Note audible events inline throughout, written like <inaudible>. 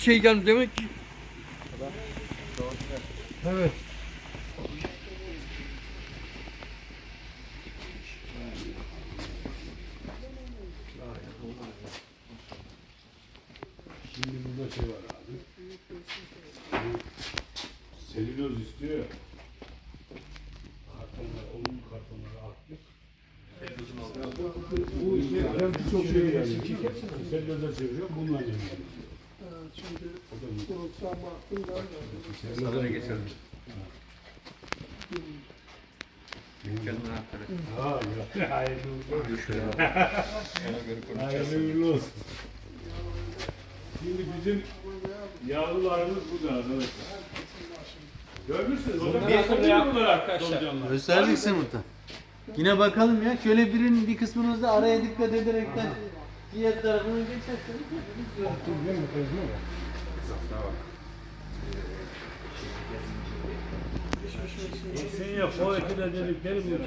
şey geldi demek ki. Evet. Şimdi burada şey var abi. Bu selüloz istiyor ya. Kartonlar, onun kartonları attık. Bu işte çok şey yani. Selüloza çeviriyor, bununla yeniyor. O da bu. Sadara geçelim. Kendine hakları. Ha, yok. Hayırlı uğurlu olsun. Şöyle Ona göre konuşacağız. Hayırlı uğurlu olsun. Şimdi bizim yavrularımız burada arkadaşlar. Görmüşsünüz. Hocam nasıl yavrular arkadaşlar? Gösterdik Sımırt'a. Yine bakalım ya. Şöyle birinin bir kısmınız da araya dikkat ederekten diğer tarafına geçerseniz. Senya Fuat'ı dedikleri bu.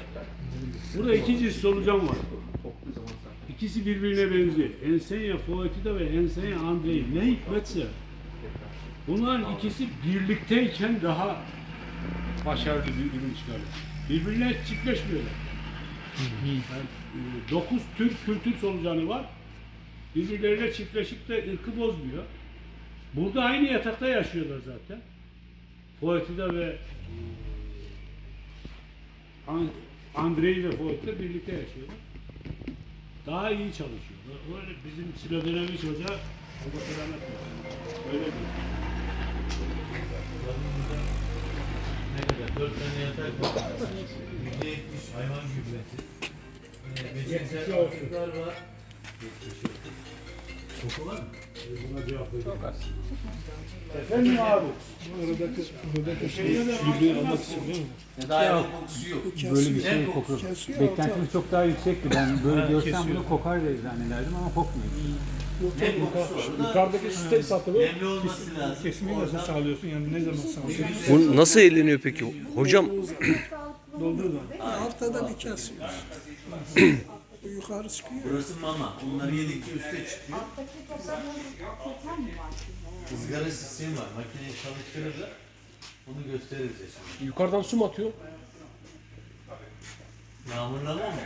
Burada iki çeşit solucan var. İkisi birbirine benziyor. Ensenya Fuat'ı ve Ensenya Andrei. Ne hikmetse bunların ikisi birlikteyken daha başarılı bir ürün çıkarıyor. Birbirine çiftleşmiyorlar. Yani, e, dokuz tür kültür solucanı var. Birbirleriyle çiftleşip de ırkı bozmuyor. Burada aynı yatakta yaşıyorlar zaten. Fuat'ı ve An- Andrei ve Voigt'la birlikte yaşıyorlar. Daha iyi çalışıyorlar. Öyle bizim Silodeneviç Hoca Allah selamet versin. Öyle diyor. Ne kadar? Dört tane yatak var. Yüzde yetmiş hayvan gübresi. Ee, Beşinsel veriyor. Efendim abi. Ya da hayvan kokusu yok. Böyle bir şey kokuyor. Beklentimiz çok daha yüksekti. Ben böyle görsem bunu kokar diye zannederdim ama kokmuyor. Kokusu var? Yukarıdaki site satılı Nemli olması lazım. kesmeyi nasıl sağlıyorsun yani ne zaman sağlıyorsun? Bu nasıl eğleniyor peki? Hocam Doldur da. Haftada bir kesiyoruz. Bu yukarı çıkıyor. Burası mama. Bunları yedikçe üste çıkıyor. Izgara sistemi var. Makineyi çalıştırır da bunu gösteririz ya şimdi. Yukarıdan su mu atıyor? Yağmurlama mı?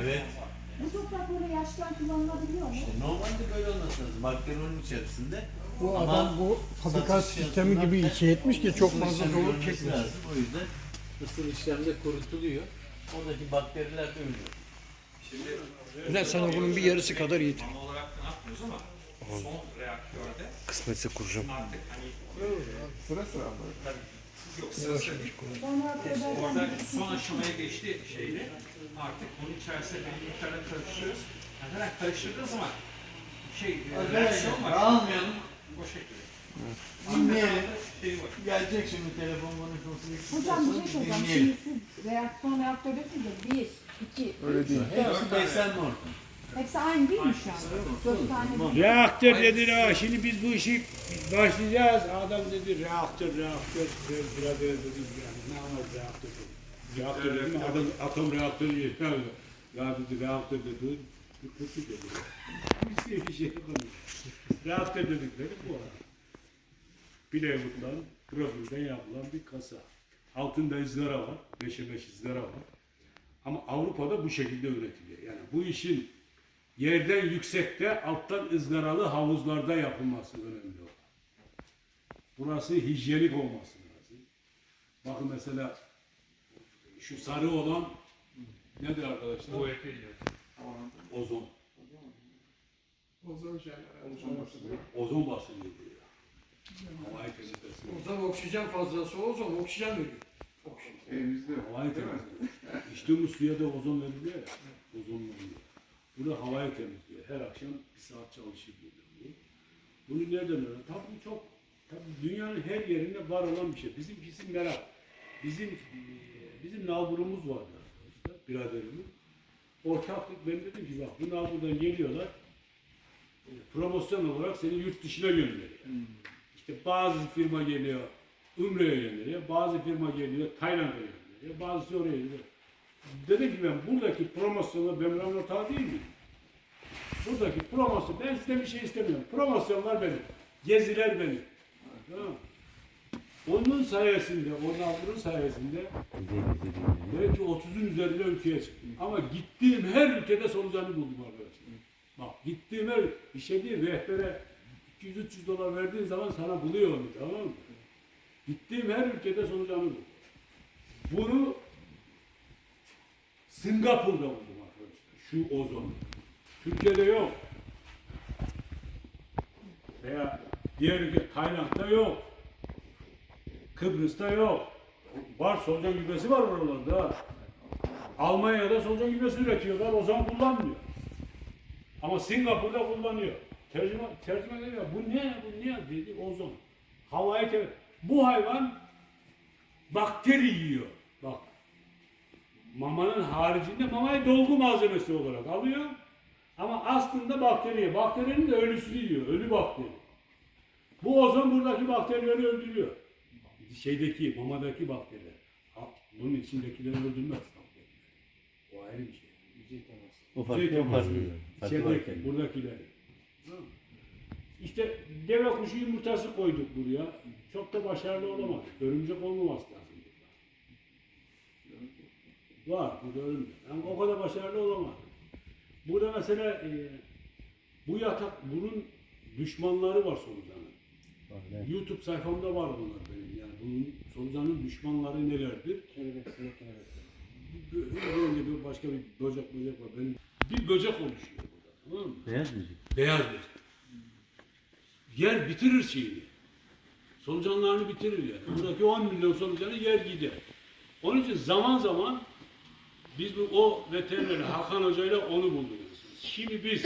Evet. Bu toprak böyle yaşken kullanılabiliyor mu? İşte normalde böyle olması lazım. Onun içerisinde. Bu Ama adam bu fabrika satış sistemi gibi fiyatından şey etmiş ki çok fazla işlemi dolu görmesi çekmiyor. lazım. O yüzden ısıl işlemde kurutuluyor. Oradaki bakteriler de ölüyor. Ne sana bunun bir yarısı kadar yeter. kısmetse kuracağım. Orada son aşamaya geçti şeyle. Artık onun içerisine belli miktarda karıştırıyoruz. Yani hemen karıştırdığın zaman şey, e, reaksiyon var. Dağılmayalım. O şekilde. Dinleyelim. Şey var. Gelecek şimdi telefon konuşması. Hocam bir şey soracağım. Dinleyelim. Şimdi siz reaksiyon reaktördesiniz de bir, iki, Hepsi beslenme ortamı. hepsi aynı değil mi şu an? Dört tane değil. Reaktör dedi ha şimdi biz bu işi biz başlayacağız. Adam dedi reaktör reaktör biraz öyle dedim yani ne anlar reaktör dedi. Reaktör dedim adam atom reaktörü diyor. <laughs> Ya dedi reaktör dedi. Bir kötü dedi. Diye bir şey yapamıyoruz. Reaktör dedikleri bu arada. Plywood'dan, profilden yapılan bir kasa. Altında ızgara var. 5'e 5 ızgara var. Ama Avrupa'da bu şekilde üretiliyor. Yani bu işin yerden yüksekte, alttan ızgaralı havuzlarda yapılması önemli olan. Burası hijyenik olması lazım. Bakın mesela şu sarı olan nedir arkadaşlar? Bu. Ozon. Ozon şeyler. Ozon basıncı diyor. Havayı temizlesin. Ozon oksijen fazlası ozon oksijen veriyor. Oksijen. Havayı temizliyor. İçtiğimiz suya da ozon veriliyor ya. Ozon veriliyor. Burada havayı temizliyor. Her akşam bir saat burada bu. Bunu nereden öğren? Tabii çok, tabii dünyanın her yerinde var olan bir şey. Bizimkisi merak. Bizim bizim nalburumuz vardı arkadaşlar, biraderimiz. Ortaklık ben dedim ki bak bu nalburdan geliyorlar. e, promosyon olarak seni yurt dışına gönderiyor. İşte bazı firma geliyor Umre'ye gönderiyor, bazı firma geliyor Tayland'a gönderiyor, bazısı oraya gidiyor. Dedim ki ben buradaki promosyonla ben ortağı değil miyim? Buradaki promosyon, ben sizden bir şey istemiyorum. Promosyonlar benim. Geziler beni. Tamam mı? Onun sayesinde, o navrun sayesinde belki 30'un üzerinde ülkeye çıktım. Ama gittiğim her ülkede solucanı buldum arkadaşlar. Bak gittiğim her bir şey değil rehbere 200-300 dolar verdiğin zaman sana buluyor onu tamam mı? Gittiğim her ülkede solucanı buldum. Bunu Singapur'da buldum arkadaşlar. Şu ozon. Türkiye'de yok. Veya diğer ülke Tayland'da yok. Kıbrıs'ta yok. Var solucan gübresi var oralarda. Almanya'da solucan gübresi üretiyorlar. O zaman kullanmıyor. Ama Singapur'da kullanıyor. Tercüme, tercüme ediyor. Bu ne? Bu ne? Dedi ozon. Havayı ter- Bu hayvan bakteri yiyor. Mamanın haricinde mamayı dolgu malzemesi olarak alıyor. Ama aslında bakteri. Bakterinin de ölüsünü yiyor. Ölü bakteri. Bu ozon buradaki bakterileri öldürüyor. Şeydeki, mamadaki bakteriler. Bunun içindekileri öldürmez. O ayrı bir şey. O farklı, o farklı. İçerideki, buradakileri. İşte deve kuşu yumurtası koyduk buraya. Çok da başarılı olamadık. Örümcek olmaması lazım. Var, burada örümcek. Ama o kadar başarılı olamadık. Burada mesela e, bu yatak, bunun düşmanları var solucanın. YouTube sayfamda var bunlar benim. Yani bunun solucanın düşmanları nelerdir? Böyle böyle bir başka bir böcek böcek var. Benim bir böcek oluşuyor burada. Tamam mı? Beyaz müzik. Beyaz böcek. Yer bitirir şeyini. Solucanlarını bitirir yani. Buradaki 10 milyon solucanı yer gider. Onun için zaman zaman biz bu o veterineri Hakan Hoca ile onu bulduk. Şimdi biz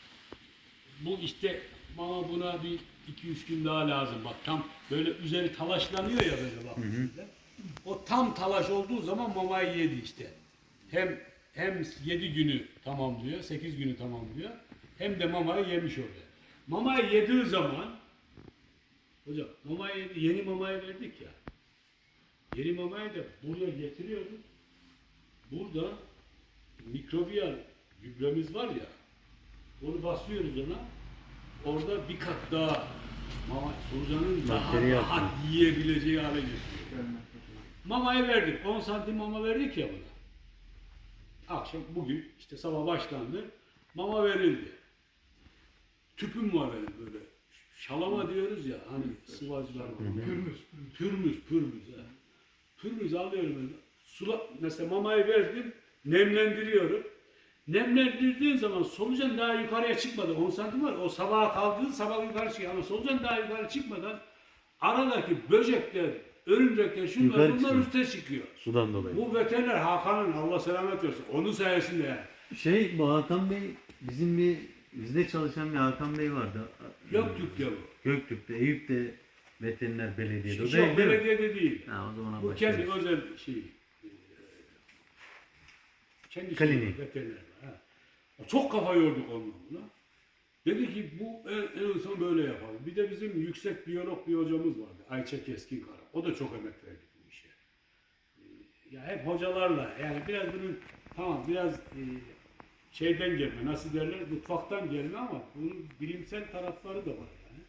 <clears throat> bu işte bana buna bir iki üç gün daha lazım. Bak tam böyle üzeri talaşlanıyor ya böyle bak. O tam talaş olduğu zaman mamayı yedi işte. Hem hem yedi günü tamamlıyor, sekiz günü tamamlıyor. Hem de mamayı yemiş orada. Mamayı yediği zaman hocam mamayı yeni mamayı verdik ya. Yeni mamayı da buraya getiriyoruz. Burada mikrobiyal gübremiz var ya. Onu basıyoruz ona. Orada bir kat daha mama solucanın daha Bakteri rahat yiyebileceği hale getiriyor. Mamayı verdik. 10 santim mama verdik ya buna. Akşam bugün işte sabah başlandı. Mama verildi. Tüpüm var benim böyle. Şalama diyoruz ya hani sıvacılar var. Pürmüz. Pürmüz, pürmüz. ha. Pürmüz alıyorum ben. Sula, mesela mamayı verdim, nemlendiriyorum. Nemlendirdiğin zaman solucan daha yukarıya çıkmadı. 10 santim var. O sabaha kaldığı sabah yukarı çıkıyor. Ama solucan daha yukarı çıkmadan aradaki böcekler, örümcekler, şunlar Yukarı bunlar çıkıyor. üste çıkıyor. Sudan dolayı. Bu veteriner Hakan'ın Allah selamet versin. Onun sayesinde yani. Şey bu Hakan Bey bizim bir bizde çalışan bir Hakan Bey vardı. Yok Türk'te bu. Göktürk'te, Eyüp'te veteriner belediyede. O değil mi? belediyede değil. Ha o zaman Bu kendi özel şey. E, Kendi Klinik. veteriner. Ha. Çok kafa yorduk onunla buna. Dedi ki bu en, en son böyle yapalım. Bir de bizim yüksek biyolog bir hocamız vardı. Ayça Keskin Kara. O da çok emek verdi bu işe. Ee, Ya hep hocalarla yani biraz bunun tamam biraz e, şeyden gelme nasıl derler mutfaktan gelme ama bunun bilimsel tarafları da var yani.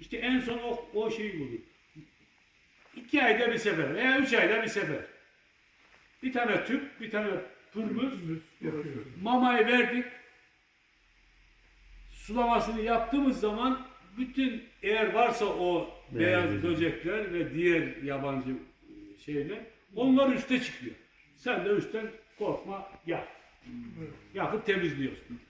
İşte en son o, o şeyi bulduk. İki ayda bir sefer veya üç ayda bir sefer. Bir tane tüp, bir tane pürmüz, mamayı verdik. Sulamasını yaptığımız zaman bütün eğer varsa o Beyaz beyaz böcek. böcekler ve diğer yabancı e, şeyler onlar üste çıkıyor. Sen de üstten korkma yak. Yakıp temizliyorsun.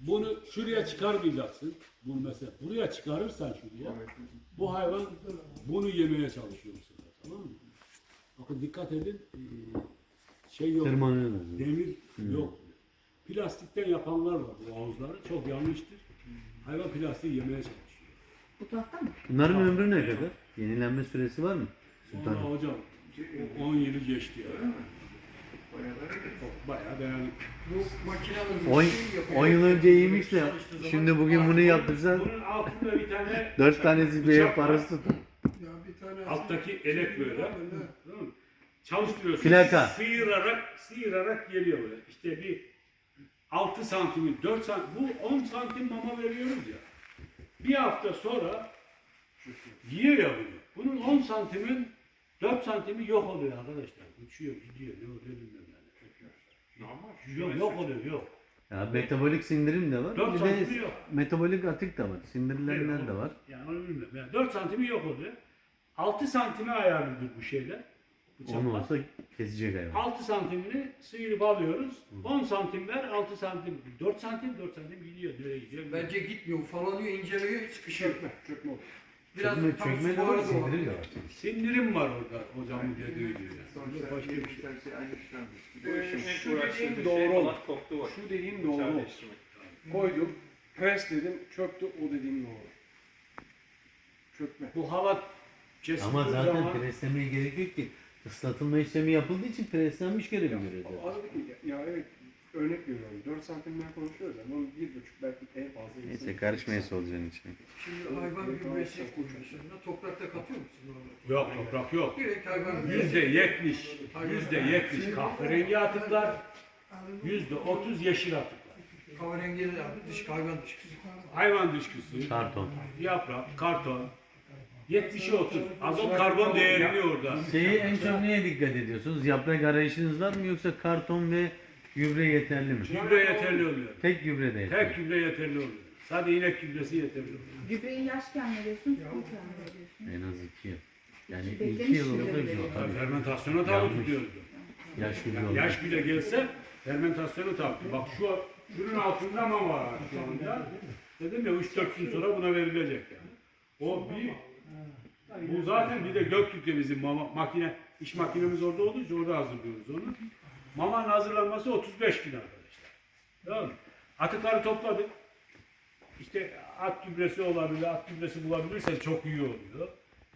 Bunu şuraya çıkarmayacaksın. Bunu mesela buraya çıkarırsan şuraya bu hayvan bunu yemeye çalışıyor bu sefer, tamam mı? Bakın dikkat edin ee, şey yok. Tırmanıyor. Demir yok. Plastikten yapanlar var bu havuzları. Çok yanlıştır. Hayvan plastiği yemeye çalışıyor. Bu tahta mı? Bunların ömrü ne kadar? Yenilenme süresi var mı? Sultanım. hocam 10 yılı geçti ya. Çok bayağı dayanıklı. Bu makinamız 10 bir şey yapıyor. 10 yıl önce iyiymiş de şimdi bugün bunu yaptırsan Bunun altında bir tane 4 tanesi var. parası tutar. Ya bir tane Alttaki elek böyle. Tamam mı? Çalıştırıyorsun. Plaka. Sıyırarak, sıyırarak geliyor böyle. İşte bir 6 santimi 4 santim bu 10 santim mama veriyoruz ya. Bir hafta sonra yiyor ya bunu. Bunun 10 santimin 4 santimi yok oluyor arkadaşlar. Uçuyor gidiyor ne oluyor bilmiyorum yani. Normal. Yok, yok oluyor yok. Ya metabolik sindirim de var. Dört Bir santim de yok. metabolik atık da var. Sindirilenler de var. Yani onu bilmiyorum. Yani 4 santimi yok oluyor. 6 santime ayarlıdır bu şeyler. Bıçaklar. Onu olsa kesecek hayvan. 6 santimini sıyırıp alıyoruz. 10 santim ver, 6 santim. 4 santim, 4 santim gidiyor, direğe gidiyor. Bence gitmiyor, ufalanıyor, inceliyor, sıkışıyor. Çökme, çökme olur. Biraz Çökme, tam çökme de var, sindirim de var. Sindirim var orada hocamın dediği gibi. Yani. Sonuçta Başka bir şey. şey. Ee, Şu dediğin şey doğru. Şu dediğin doğru. Koydum, pres dedim, çöktü, o dediğin doğru. Çökme. Bu halat kesildiği Ama zaten zaman preslemeye gerek yok ki. Islatılma işlemi yapıldığı için preslenmiş görüyor zaten. Az bir, ya evet, örnek veriyorum. 4 santimden konuşuyoruz ama onun 1,5 belki en fazla. Neyse karışmaya solucanın içine. Şimdi hayvan gübresi koyuyorsun. Toprakta katıyor musun normalde? yok toprak yok. Direkt hayvan gübresi. Yüzde yetmiş, yüzde yetmiş kahverengi atıklar, yüzde otuz yeşil atıklar. Kahverengi dış hayvan dışkısı. Hayvan dışkısı, Karton. yaprak, karton, 70'e 30. Azot karbon değerini orada. Şeyi en çok neye dikkat ediyorsunuz? Yaprak arayışınız var mı yoksa karton ve gübre yeterli mi? Gübre yeterli oluyor. Tek gübre de yeterli. Tek gübre yeterli oluyor. Sadece inek gübresi yeterli oluyor. Gübreyi yaşken veriyorsun, veriyorsun. En az iki yıl. Yani iki yıl güzel. Tabii. Fermentasyona tabi tutuyoruz. Yaş gübre Yani oldu. yaş bile gelse fermentasyonu tabi. Bak şu şunun altında mama var şu anda. Dedim ya 3-4 gün sonra buna verilecek yani. O bir bu zaten bir de Göktürk'te bizim mama, makine, iş makinemiz orada olduğu için orada hazırlıyoruz onu. Mamanın hazırlanması 35 gün arkadaşlar. Tamam? Atıkları topladık. İşte at gübresi olabilir, at gübresi bulabilirsen çok iyi oluyor.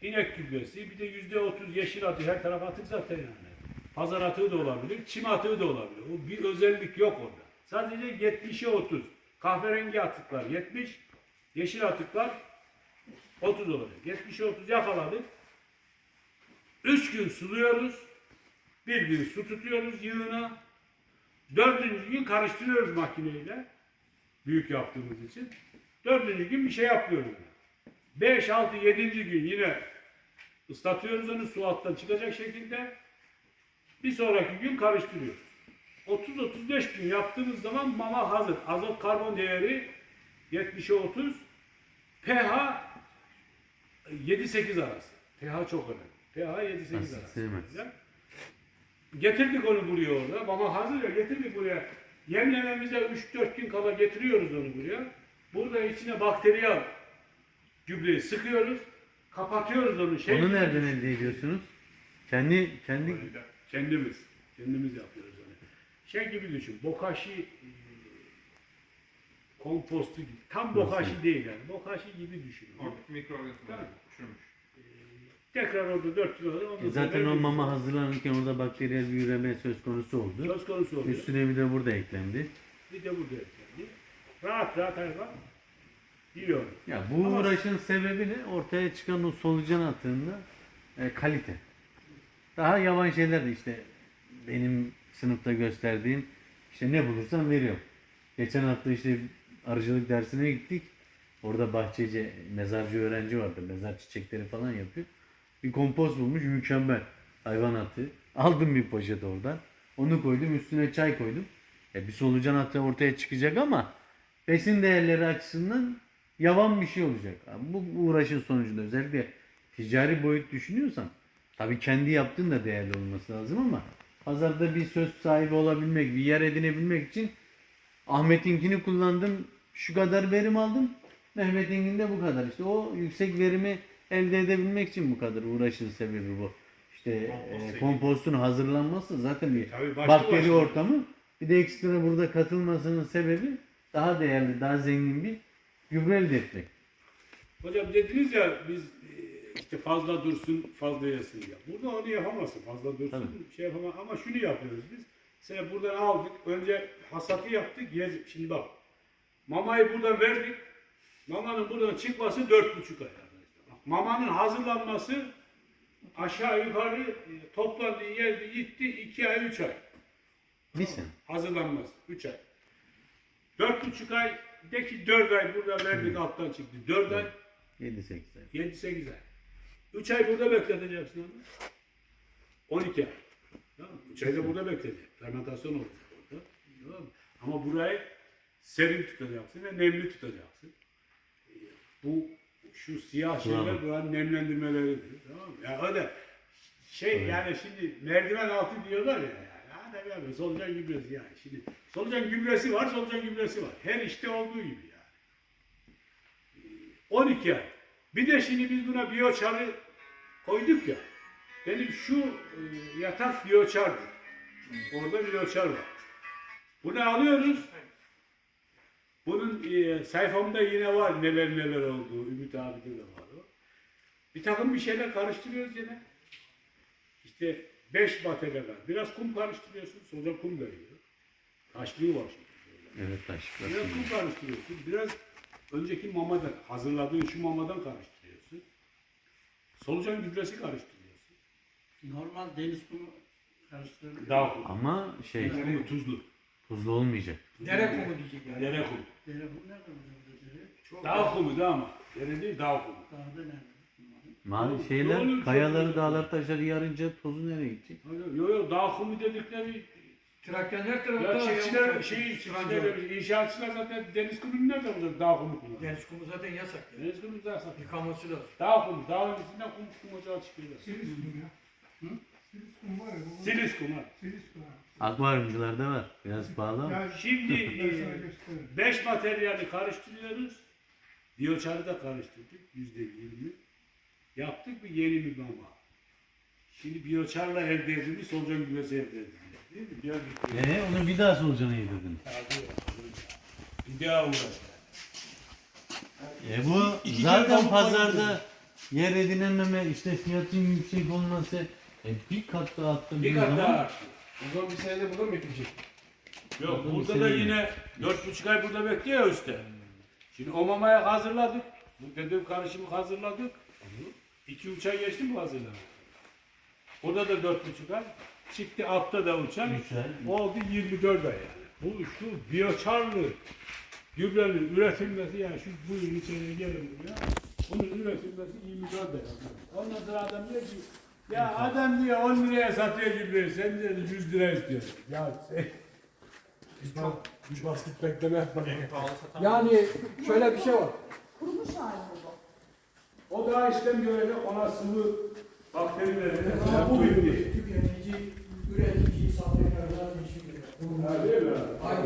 İnek gübresi, bir de yüzde otuz yeşil atık, her taraf atık zaten yani. Pazar atığı da olabilir, çim atığı da olabilir. O bir özellik yok orada. Sadece 70'e 30. Kahverengi atıklar 70, yeşil atıklar 30 olacak. 70'e 30 yakaladık. 3 gün suluyoruz. Bir gün su tutuyoruz yığına. Dördüncü gün karıştırıyoruz makineyle. Büyük yaptığımız için. Dördüncü gün bir şey yapmıyoruz. 5, 6, 7. gün yine ıslatıyoruz onu su alttan çıkacak şekilde. Bir sonraki gün karıştırıyoruz. 30-35 gün yaptığımız zaman mama hazır. Azot karbon değeri 70'e 30. pH 7-8 arası. pH çok önemli. pH 7-8 Asit arası. sevmez. Getirdik onu buraya orada. Mama hazır ya getirdik buraya. Yemlememize 3-4 gün kala getiriyoruz onu buraya. Burada içine bakteriyel gübreyi sıkıyoruz. Kapatıyoruz onu. Şey Onu nereden elde ediyorsunuz? Kendi kendi Kendimiz. Kendimiz yapıyoruz onu. Şey gibi düşün. Bokashi kompostu gibi. Tam bokashi değil yani. Bokashi gibi düşün. Oradaki mikroorganizmalar çürümüş. Tekrar orada 4 kilo. ondan E zaten sonra o mama hazırlanırken orada bakteriyel bir üreme söz konusu oldu. Söz konusu oluyor. Üstüne bir de burada eklendi. Bir de burada eklendi. Rahat rahat hayvan yiyor. Ya bu Ama- uğraşın sebebi ne? Ortaya çıkan o solucan atığında e, kalite. Daha yavan şeyler de işte benim sınıfta gösterdiğim işte ne bulursam veriyorum. Geçen hafta işte arıcılık dersine gittik. Orada bahçeci, mezarcı öğrenci vardı. Mezar çiçekleri falan yapıyor. Bir kompost bulmuş mükemmel. Hayvan atı. Aldım bir poşet oradan. Onu koydum üstüne çay koydum. E bir solucan atı ortaya çıkacak ama besin değerleri açısından yavan bir şey olacak. Bu uğraşın sonucunda özellikle ticari boyut düşünüyorsan tabii kendi yaptığın da değerli olması lazım ama pazarda bir söz sahibi olabilmek, bir yer edinebilmek için Ahmet'inkini kullandım, şu kadar verim aldım. Mehmet'inkinde bu kadar. İşte o yüksek verimi elde edebilmek için bu kadar uğraşın sebebi bu. İşte e, kompostun hazırlanması zaten bir Tabii başlı bakteri başına. ortamı. Bir de ekstra burada katılmasının sebebi daha değerli, daha zengin bir gübre elde etmek. Hocam dediniz ya biz e, işte fazla dursun fazla yesin ya. Burada onu yapamazsın fazla dursun Tabii. şey yapamaz ama şunu yapıyoruz biz. Mesela buradan aldık önce hasatı yaptık yedik. Şimdi bak mamayı buradan verdik. Mamanın buradan çıkması dört buçuk ay arkadaşlar. Bak, mamanın hazırlanması aşağı yukarı e, toplandı yerde gitti iki ay üç ay. Sene. Hazırlanması üç ay. Dört buçuk ay, de ki dört ay burada verdik alttan çıktı. Dört ay, 7-8 ay. yedi, sekiz ay. Üç ay burada bekleteceksin onu. On iki ay. Tamam mı? Üç ay da burada bekleyecek. Fermentasyon olacak orada. Tamam mı? Ama burayı serin tutacaksın ve nemli tutacaksın. Bu şu siyah şeyler Bravo. buranın nemlendirmeleridir. Tamam mı? Ya öyle şey yani şimdi merdiven altı diyorlar ya. Yani. Hadi abi solucan gübresi yani. Şimdi solucan gübresi var, solucan gübresi var. Her işte olduğu gibi yani. 12 ay. Bir de şimdi biz buna biyoçarı koyduk ya. Benim şu e, yatak biyoçardır. Orada biyoçar var. Bunu alıyoruz. Bunun e, sayfamda yine var neler neler olduğu. Ümit abi de var o. Bir takım bir şeyler karıştırıyoruz yine. İşte 5 materyal var. Biraz kum karıştırıyorsun. Sonra kum veriyor. Taşlığı var şimdi. Evet taşlar. Biraz kum karıştırıyorsun. Biraz önceki mamadan, hazırladığın şu mamadan karıştırıyorsun. Solucan gübresi karıştırıyorsun. Normal deniz kumu karıştırılıyor. Dağ kumu. Ama şey Kumu tuzlu. tuzlu olmayacak. Dere kumu diyecek yani. Dere kumu. Dere kumu nerede oluyor dere? Çok Dağ kumu da ama. Dere değil dağ kumu. Dağda nerede? Mavi şeyler, doğru. kayaları, dağlar, taşları yarınca tozu nereye gidecek? Yok yok dağ kumu dedikleri Trakya'nın her ya tarafında çiftçiler şey çiftçiler inşaatçılar zaten deniz kumunu nerede bulacak dağ kumu kullanıyor. Deniz kumu zaten yasak. ya. Deniz kumu zaten. Yıkaması lazım. Dağ kumu. Dağın içinden kum kum ocağı çıkıyor. Silis kum ya. Silis kum ha. Akvaryumcularda var. Biraz pahalı ama. Şimdi 5 materyali karıştırıyoruz. Biyoçarı da karıştırdık. Yüzde yirmi. Yaptık bir yeni bir mama. Şimdi biyoçarla elde edilmiş solucan gübresi elde edildi. Değil mi? Biraz bir, Ee, onu bir daha solucana yedirdin. bir daha uğraş. E bu İki zaten pazarda yer edinememe, işte fiyatın yüksek olması e, bir kat daha attığın Bir kat daha arttı. O zaman bir senede buna mı bekleyecek? Yok Burada burada da yine dört buçuk ay burada bekliyor ya üstte. Şimdi o mamayı hazırladık. Bu dediğim karışımı hazırladık. İki üç ay geçti mi hazırlamak? Orada da dört buçuk ay. Çıktı altta da uçan. Üç ay. Oldu 24 ay yani. Bu şu biyoçarlı gübrenin üretilmesi yani şu bu yıl içeriye gelin ya. Bunun üretilmesi 24 ay. Ondan sonra adam diyor ki ya adam diyor 10 liraya satıyor gübreyi sen diyor 100 lira istiyorsun. Ya sen Bir basket bekleme yapma. Yani şöyle bir şey var. Kurumuş hali bu? O daha işlem görecek ona sıvı bakterilerini Ama bu bitti. tüketici, üretici, sahtekarlar işi biliyor. Ha, değil mi?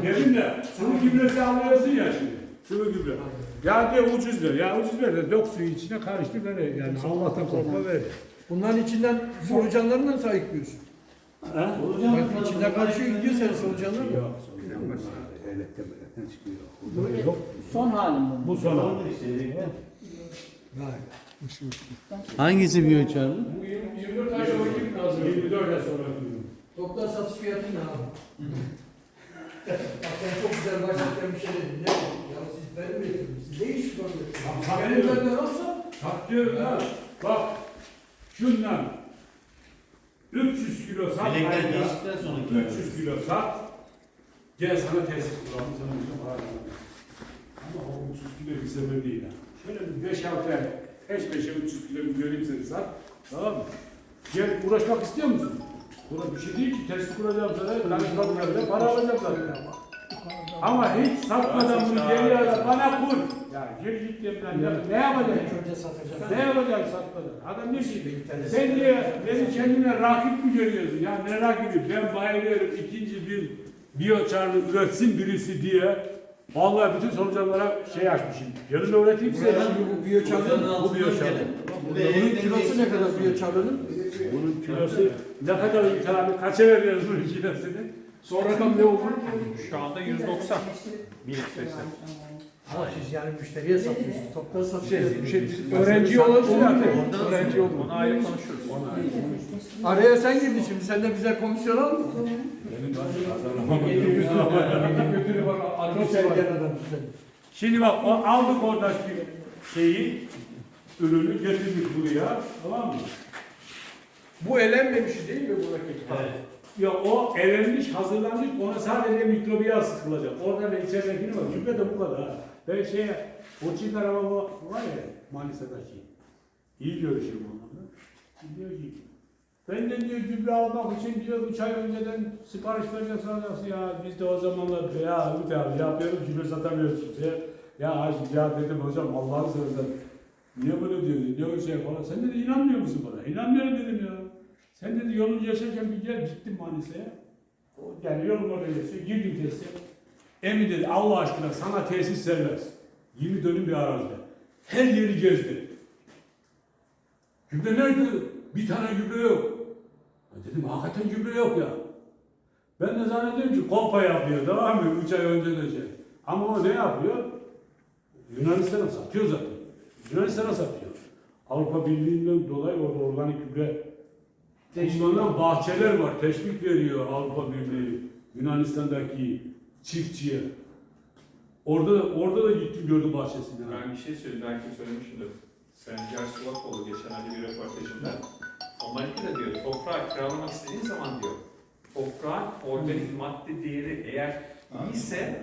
Dedim de sıvı gübresi alıyorsun ya şimdi. Sıvı gübre. Ya diyor ucuz ver. Ya ucuz ver de dök suyu içine karıştır ver. Yani Allah'tan korkma ver. Bunların içinden solucanlarını nasıl ayıklıyorsun? Ha? Bak içinden karışıyor gidiyor senin solucanlar. Yok. Elekte melekten çıkıyor. Yok. Son halim bu. Bu son. Hangisi biyoçarlı? Bu 24 ay sonra kim lazım? 24 ay sonra. Toptan satış fiyatı ne abi? Bak sen çok güzel başlattığın bir şey dedin. Ne? Ya siz benim üretim. Siz ne iş Tamam, Benim benden olsa Satıyorum ha. Bak. Şundan 300 kilo sat. Ayda. değiştikten sonra 300 kilo sat. Gel sana tesis kuralım. Sana bir şey para vermem. Ama o 300 kilo bir sefer değil ha. Şöyle bir 5-6 ay. Peş peşe 300 kilo bir göreyim seni sat. Tamam mı? Gel uğraşmak istiyor musun? Buna bir şey değil ki. Tesis kuracağım sana. Danışmanlarla para alacağım zaten. Ama hiç satmadan bunu geri ara bana kur. Ya geri git ya. Ne yapacaksın? önce satacak. Ne yapacaksın satmadan? Adam diyor ki sen diye beni kendine rakip mi görüyorsun? Ya ne rakibi? Ben bayılıyorum ikinci bir biyoçarlı üretsin birisi diye. Vallahi bütün solucanlara şey açmışım. Yarın öğreteyim size. Bu biyoçarlığın Bu biyoçarlı. Bunun kilosu ne kadar biyoçarlığının? Bunun kilosu ne kadar Ümit abi? Kaça veriyoruz bunun kilosunu? Son rakam ne olur? Şu anda 190 bir litresi. Ama siz yani müşteriye satıyorsunuz. Toptan satıyorsunuz. Şey, öğrenci olursun yani. Öğrenci olur. Onu ayrı konuşuruz. Araya sen girdin şimdi. Sen de bize komisyon al mı? Ergen adam sen. Şimdi bak o, aldık oradaki şeyi, ürünü getirdik buraya. Tamam mı? Bu elenmemiş değil mi buradaki? Evet. Yok o elenmiş, hazırlanmış, ona sadece mikrobiyal sıkılacak. Orada ne içeridekini var. Gübre de bu kadar. Ben şeye, o çift araba var ya, Manisa'daki. İyi görüşüyorum onunla. Diyor ki, ben de diyor gübre almak için diyor üç ay önceden sipariş vereceğiz alacaksın ya. Biz de o zamanlar ya Ümit abi yapıyoruz gübre satamıyoruz kimseye. Ya Hacı ya dedim hocam Allah'ını seversen. Niye böyle diyor? O şey falan. Sen dedi inanmıyor musun bana? İnanmıyorum dedim ya. Sen dedi yolunu yaşarken bir gel gittim Manisa'ya. Yani yolum oraya geçiyor. Girdim tesise. Emin dedi Allah aşkına sana tesis serbest. 20 dönüm bir arazide. Her yeri gezdi. Gübre nerede? Bir tane gübre yok. Dedim hakikaten gübre yok ya. Ben de zannediyorum ki kompa yapıyor tamam mı? 3 ay önce de şey. Ama o ne yapıyor? Yunanistan'a satıyor zaten. Yunanistan'a satıyor. Avrupa Birliği'nden dolayı orada organik gübre kullanılan bahçeler var. Teşvik veriyor Avrupa Birliği Yunanistan'daki çiftçiye. Orada da, orada da gittim gördüm bahçesini. Ben bir şey söyleyeyim, belki söylemişimdir. Sencer Sulakoğlu geçen ay bir röportajında. De diyor, toprağı kiralamak istediğin zaman diyor, toprağın organik madde değeri eğer iyiyse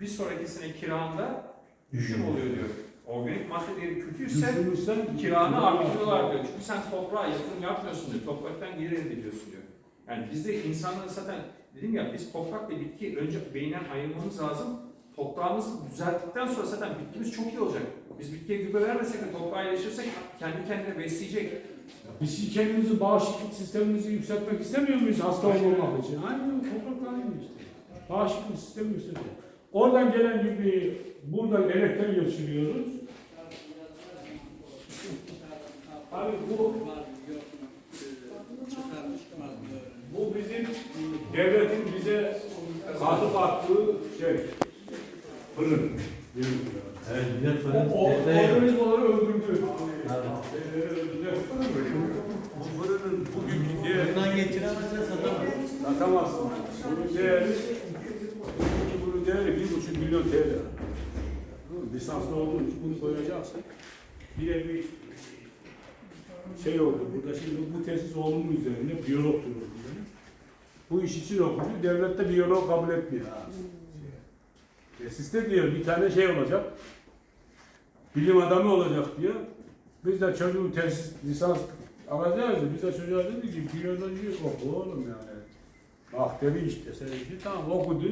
bir sonraki sene kiranda düşüm oluyor diyor. Organik madde değeri kötüyse Düşünürsen kiranı artırıyorlar diyor. Çünkü sen toprağa yatırım yapmıyorsun diyor. Topraktan gelir elde ediyorsun diyor. Yani bizde insanların zaten dedim ya biz toprak ve bitki önce beynen ayırmamız lazım. Toprağımızı düzelttikten sonra zaten bitkimiz çok iyi olacak. Biz bitkiye gübre vermesek de toprağa yerleşirsek kendi kendine besleyecek. Biz kendimizi bağışıklık sistemimizi yükseltmek istemiyor muyuz hasta olmamak için? Aynen toprakla aynı işte. Bağışıklık sistemi yükseliyor. Oradan gelen gübreyi buradan elektriğe geçiriyoruz. Abi bu bu bizim devletin bize katıp attığı şey fırın. Evet, bir de fırın O, organizmaları öldürdü. Ee, Bu fırının bugünkü değeri Fırından geçiremezsen satamazsın. satamazsın. Bunun değeri bunun değeri bir buçuk milyon TL. Lisanslı olduğu için bunu koyacaksın. Bir de bir şey oldu. Burada şimdi bu tesis oğlumun üzerinde biyolog duruyor. Bu iş için okudu. Devlet de biyolog kabul etmiyor. Ha. Tesiste diyor bir tane şey olacak. Bilim adamı olacak diyor. Biz de çocuğun tesis lisans alacağız. Biz de çocuğa dedik ki biyoloji oku oğlum yani. Bak dedi işte sen dedi, tamam okudu.